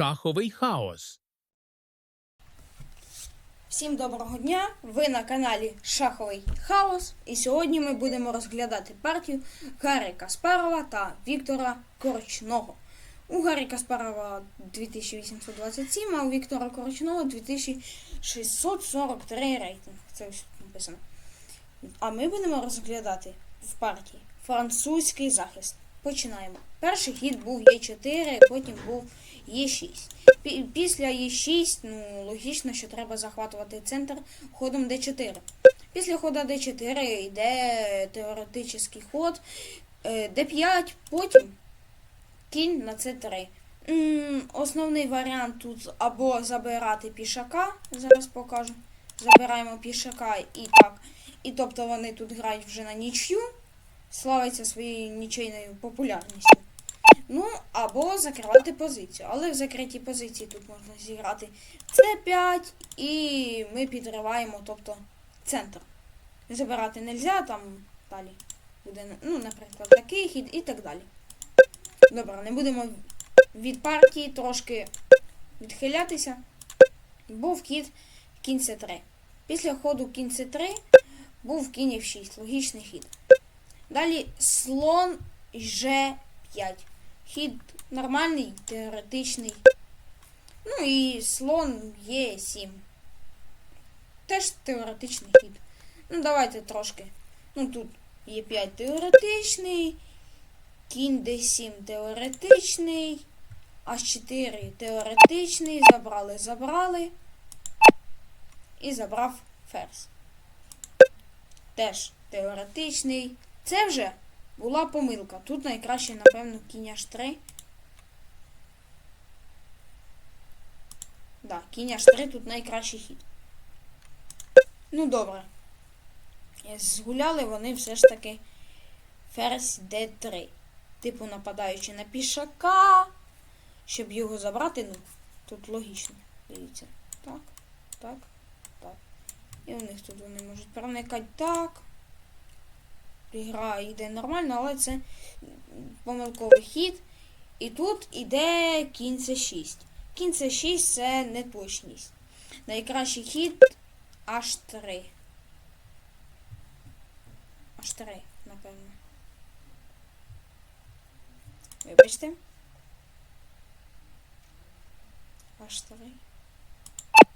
Шаховий хаос. Всім доброго дня! Ви на каналі Шаховий Хаос. І сьогодні ми будемо розглядати партію Гаррі Каспарова та Віктора Корчного. У Гаррі Каспарова 2827, а у Віктора Корчного 2643 рейтинг. Це ось тут написано. А ми будемо розглядати в партії французький захист. Починаємо. Перший хід був Е4, потім був Е6. Після Е6, ну, логічно, що треба захватувати центр ходом Д4. Після хода Д4 йде теоретичний ход е, Д5, потім кінь на С3. Основний варіант тут або забирати пішака, зараз покажу. Забираємо пішака і так. І тобто вони тут грають вже на нічю, славиться своєю нічийною популярністю. Ну, або закривати позицію. Але в закритій позиції тут можна зіграти С5 і ми підриваємо, тобто центр. Забирати не можна, там далі буде, ну, наприклад, такий хід і так далі. Добре, не будемо від партії трошки відхилятися. Був хід кінь С3. Після ходу кінь С3 був кінь F6, логічний хід. Далі слон Ж5. Хід нормальний, теоретичний. Ну і слон Е7. Теж теоретичний хід. Ну, давайте трошки. Ну тут Е5 теоретичний, кінь Д7 теоретичний, H4 теоретичний, забрали, забрали. І забрав ферзь. Теж теоретичний. Це вже була помилка. Тут найкраще, напевно, кінь H3. Да, кінь H3 тут найкращий хід. Ну, добре. Е, Згуляли вони все ж таки ферзь D3. Типу нападаючи на пішака. Щоб його забрати, ну, тут логічно. Дивіться. Так, так, так. І у них тут вони можуть проникати так. Гра йде нормально, але це помилковий хід. І тут іде кінь С6. Кінь С6 це неточність. Найкращий хід H3. H3, напевно. Вибачте. H3.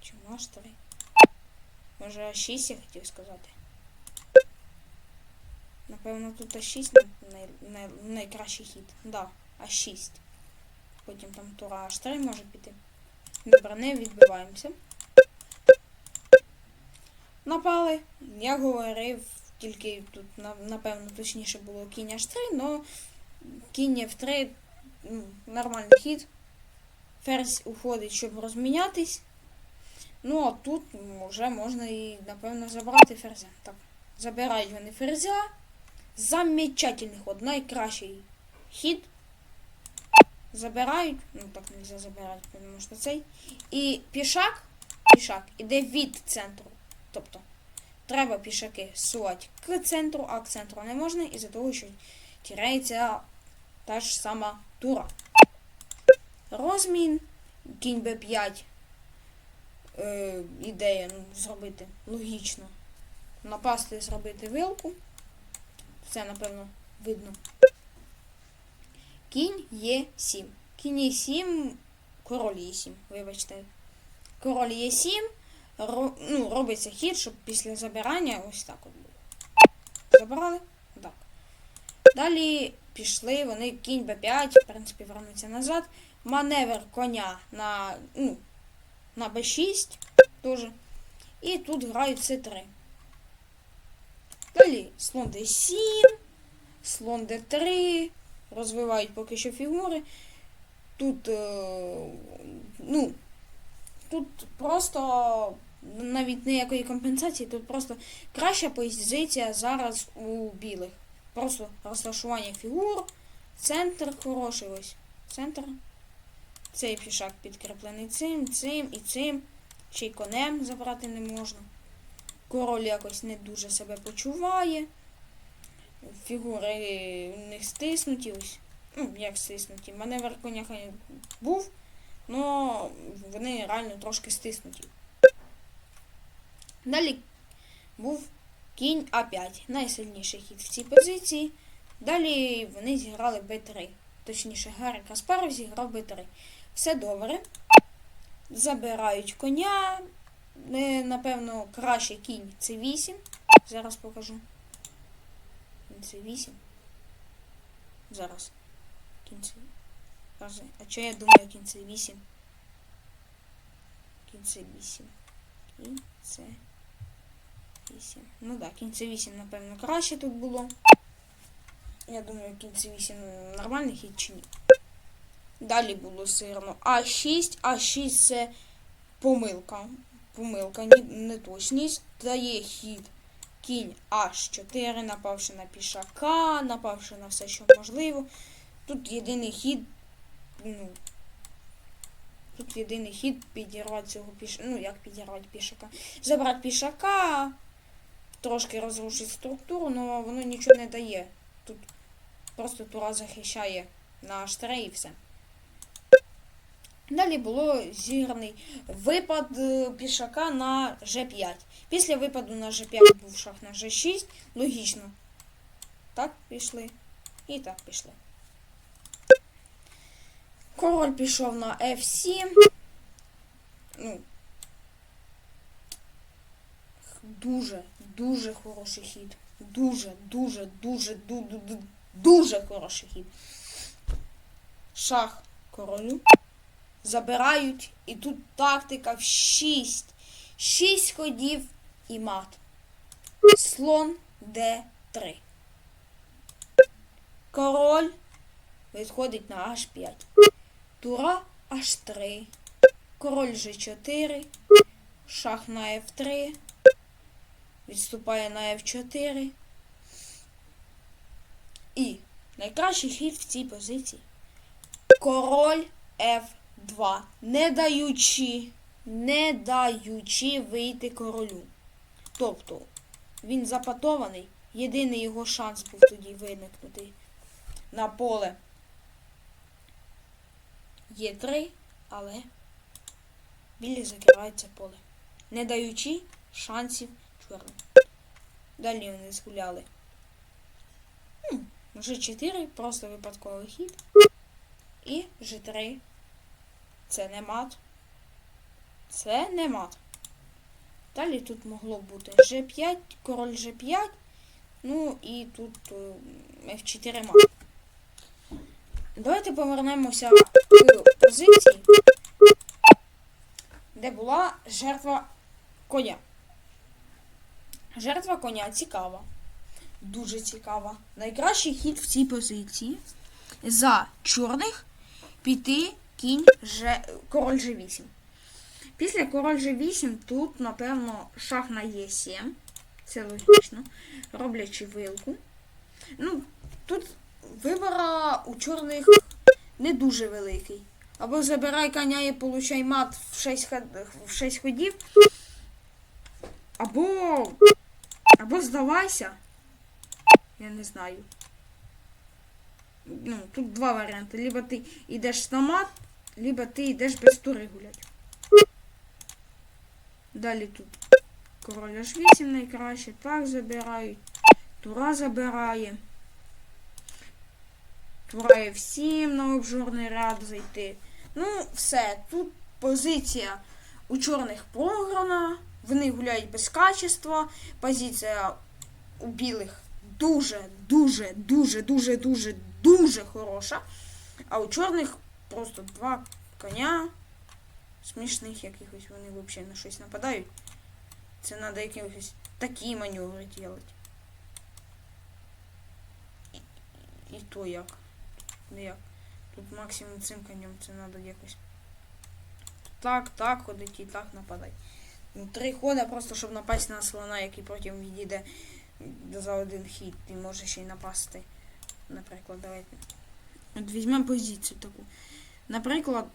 Чому H3? Може H6 я хотів сказати. Напевно, тут А6 най, най, найкращий хід. Да, А6. Потім там тура H3 може піти. Добре, не відбиваємося. Напали. Я говорив, тільки тут, напевно, точніше було кінь H3, але кінь F3 ну, нормальний хід. Ферзь уходить, щоб розмінятись. Ну, а тут вже можна і, напевно, забрати ферзя. Так, забирають вони ферзя. Замечательний ход, найкращий хід. Забирають, ну так нельзя забирати, тому що цей. І пішак, пішак іде від центру. Тобто треба пішаки сувати к центру, а к центру не можна, із-за того, що тіряється та ж сама тура. Розмін, кінь Б5. Е, ідея ну, зробити логічно. Напасти зробити вилку. Це, напевно, видно. Кінь Е7. Кінь Е7, король Е7, вибачте. Король Е7 ро, ну, робиться хід, щоб після забирання ось так от було. Забрали? Так. Далі пішли вони кінь Б5, в принципі, вернуться назад. Маневр коня на, ну, на Б6 теж. І тут грають С3. Далі слон d7, слон d3, розвивають поки що фігури. Тут, е, ну, тут просто навіть ніякої компенсації, тут просто краща позиція зараз у білих. Просто розташування фігур, центр хороший ось. Центр. Цей пішак підкріплений цим, цим і цим. Ще й конем забрати не можна. Король якось не дуже себе почуває. Фігури у них стиснуті ось. Ну, як стиснуті. Маневр коня був. Ну, вони реально трошки стиснуті. Далі був кінь А5, найсильніший хід в цій позиції. Далі вони зіграли Б3. Точніше, Гаррі Каспаров зіграв Б3. Все добре. Забирають коня. Е, Напевно, краще кінь С8. Зараз покажу. Кінь С8. Зараз. Кінь С8. А що я думаю кінь С8? Кінь С8. Кінь С8. Ну так, кінь С8, напевно, краще тут було. Я думаю, кінь С8 нормальний хід чи ні. Далі було сирно А6, А6 це помилка. Помилка, ні, неточність. Дає хід кінь H4, напавши на пішака, напавши на все, що можливо. Тут єдиний хід, ну, тут єдиний хід підірвати цього пішака. Ну, як підірвати пішака? Забрати пішака, трошки розрушити структуру, але воно нічого не дає. Тут просто тура захищає на H3 і все. Далі було зіграний випад е, пішака на G5. Після випаду на G5 був шах на G6. Логічно. Так пішли. І так пішли. Король пішов на F7. Ну. Дуже, дуже хороший хід. Дуже, дуже, дуже, дуже, дуже хороший хід. Шах королю забирають, і тут тактика в 6. 6 ходів і мат. Слон Д3. Король відходить на H5. Тура H3. Король G4. Шах на F3. Відступає на F4. І найкращий хід в цій позиції. Король F2. Не даючи, не даючи вийти королю. Тобто, він запатований. Єдиний його шанс був тоді виникнути на поле. Є три, але білі закривають це поле. Не даючи шансів чорним. Далі вони згуляли. G4, просто випадковий хід. І G3. Це не мат. Це не мат. Далі тут могло бути G5, король G5. Ну і тут е, F4 мат. Давайте повернемося к позиції, де була жертва коня. Жертва коня цікава. Дуже цікава. Найкращий хід в цій позиції за чорних піти кінь Ж... король G8. Після король G8 тут, напевно, шах на Е7. Це логічно. Роблячи вилку. Ну, тут вибора у чорних не дуже великий. Або забирай коня і получай мат в 6, ход... в 6 ходів. Або. Або здавайся. Я не знаю. Ну, тут два варіанти. Либо ти йдеш на мат, либо ти йдеш без тури гулять. Далі тут король H8 найкраще. Так забирають. Тура забирає. Тура F7 на обжорний ряд зайти. Ну, все. Тут позиція у чорних програна. Вони гуляють без качества. Позиція у білих дуже, дуже, дуже, дуже, дуже, дуже хороша. А у чорних просто два коня. Смішних якихось вони взагалі на щось нападають. Це треба якихось такі маневри робити. І, то як. Ну як. Тут максимум цим конем це треба якось. Так, так ходить і так нападати. Ну, три хода просто, щоб напасть на слона, який потім відійде за один хід. І може ще й напасти. Наприклад, давайте. От візьмемо позицію таку. Наприклад.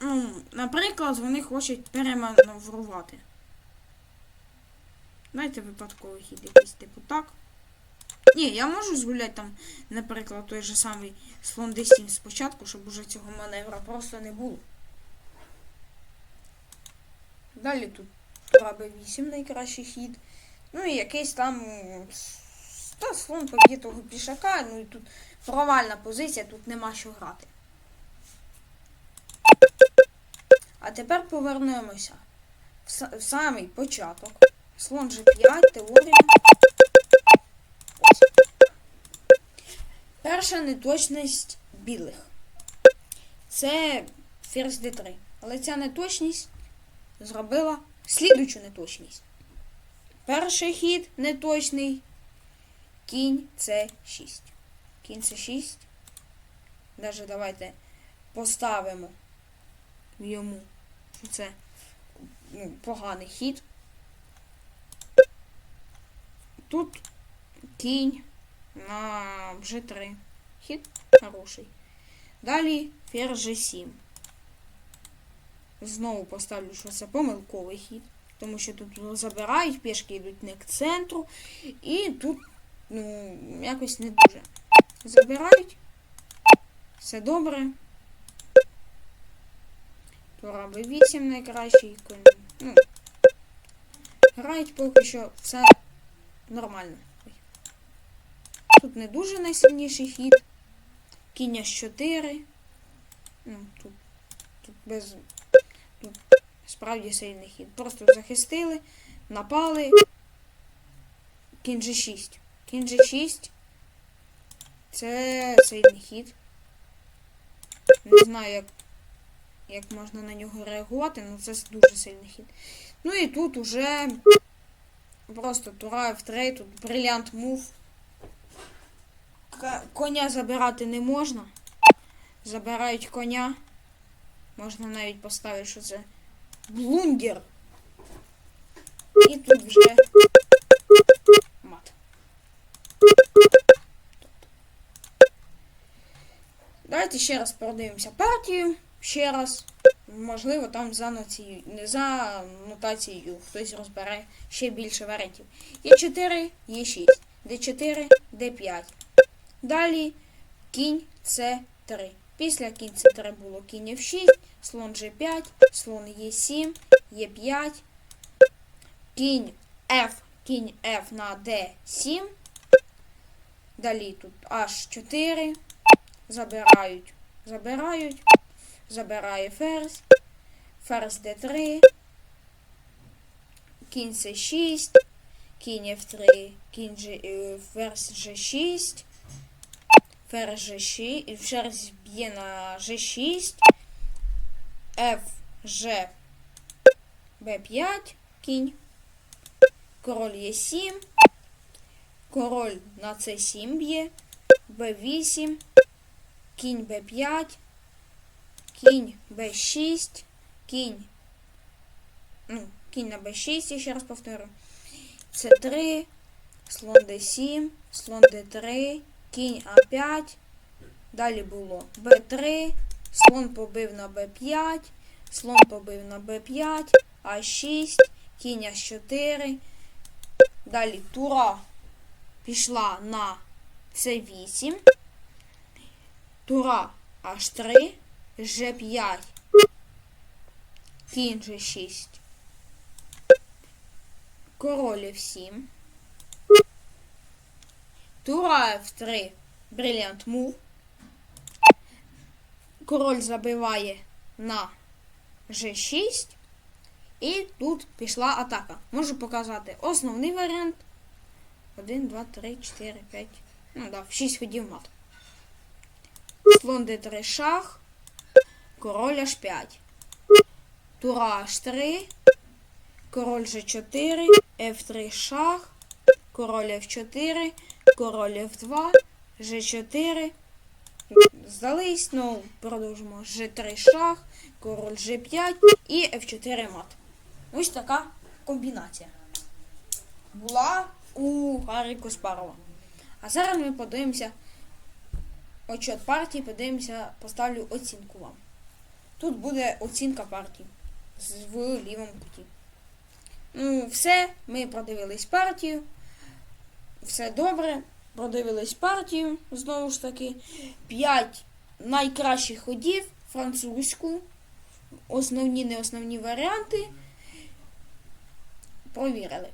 Ну, наприклад, вони хочуть переманеврувати. Дайте випадковий хід якийсь типу так. Ні, я можу згуляти там, наприклад, той же самий слон D7 спочатку, щоб уже цього маневра просто не було. Далі тут тура B8 найкращий хід. Ну і якийсь там та слон поб'є того пішака, ну і тут провальна позиція, тут нема що грати. А тепер повернемося в, са- в самий початок. Слон G5, теорія. Перша неточність білих. Це ферзь D3. Але ця неточність зробила слідучу неточність. Перший хід неточний. Кінь С6. Кінь С6. Даже давайте поставимо йому, що це ну, поганий хід. Тут кінь на G3. Хід хороший. Далі ферзь G7. Знову поставлю, що це помилковий хід. Тому що тут забирають, пішки йдуть не к центру. І тут, ну, якось не дуже. Забирають. Все добре. Тура Б8 найкращий. Ну, грають поки що все нормально. Тут не дуже найсильніший хід. Кінь H4. Ну, тут, тут без. Тут справді сильний хід. Просто захистили, напали. Кінь G6. Кінь G6. Це сильний хід. Не знаю, як, як можна на нього реагувати, але це дуже сильний хід. Ну і тут уже просто тура F3, тут брилянт мув. Коня забирати не можна. Забирають коня. Можна навіть поставити, що це блундер. І тут вже ще раз продивимося партію. Ще раз. Можливо, там за ноцією, не за нотацією хтось розбере ще більше варіантів. Є4, Є6, Д4, Д5. Далі кінь С3. Після кінь С3 було кінь F6, слон G5, слон Е7, Е5, кінь F, кінь F на D7. Далі тут H4. Забирають, забирають, забирає ферзь, ферзь D3, кінь С6, кінь F3, кінь G, е, ферзь G6, ферзь G6, ферзь б'є на G6, F, G, B5, кінь, король Е7, король на С7 б'є, Б8, кінь Б5, кінь Б6, кінь, ну, кінь на Б6, я ще раз повторю. С3, слон Д7, слон Д3, кінь А5. Далі було Б3, слон побив на Б5, слон побив на Б5, А6, кінь А4. Далі тура пішла на С8. Тура H3, G5, кінь G6, король F7, Тура F3, бриллиант мув. Король забиває на G6. І тут пішла атака. Можу показати основний варіант. 1, 2, 3, 4, 5. Ну да, 6 ходів мат. Слон d3 шах, король h5. Тура h3, король g4, f3 шах, король f4, король f2, g4. Здались, ну, продовжимо. G3 шах, король g5 і f4 мат. Ось така комбінація. Була у Гаррі Каспарова. А зараз ми подивимося отчет партії, подивимося, поставлю оцінку вам. Тут буде оцінка партії в лівому куті. Ну, все, ми продивились партію. Все добре. продивились партію, знову ж таки. 5 найкращих ходів французьку. Основні, не основні варіанти. Провірили.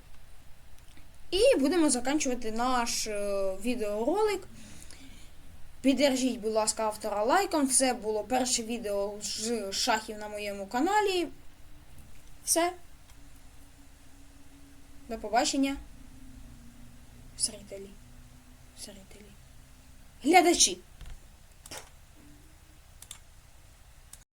І будемо закінчувати наш е, відеоролик. Піддержіть, будь ласка, автора лайком. Це було перше відео з шахів на моєму каналі. Все. До побачення. Зрителі. Зрителі. Глядачі.